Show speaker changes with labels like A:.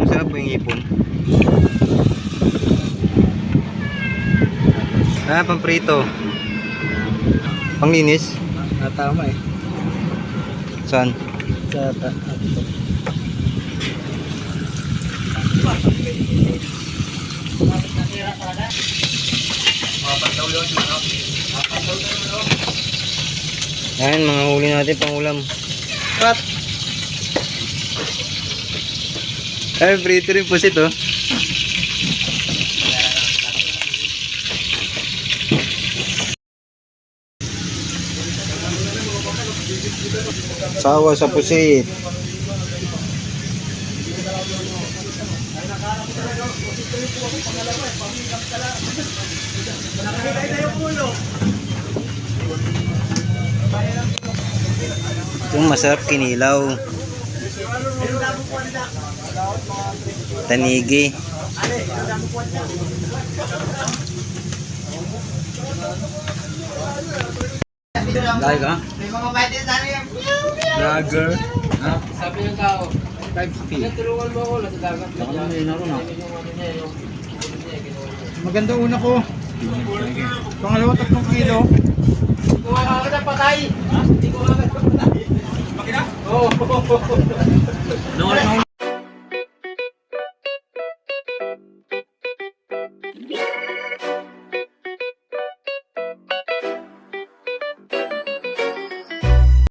A: Masarap po yung ipon. Ah, pamprito. Panglinis?
B: Ah, tama eh.
A: Saan?
B: Sa ta.
A: Ayan, mga huli natin pang ulam.
B: Cut.
A: Ay, prito rin po ito. Sawa sa pusit. Yung masarap kinilaw. Tanigi.
B: Lagi ka? Lager. Ha?
C: Sabi ng tao,
B: 550.
C: tinutulungan mo ako, nasa dagat.
B: Baka na.
C: Yung-
B: Maganda una ko. Pangalawa tatlong kilo.
C: Patay. Ha? Hindi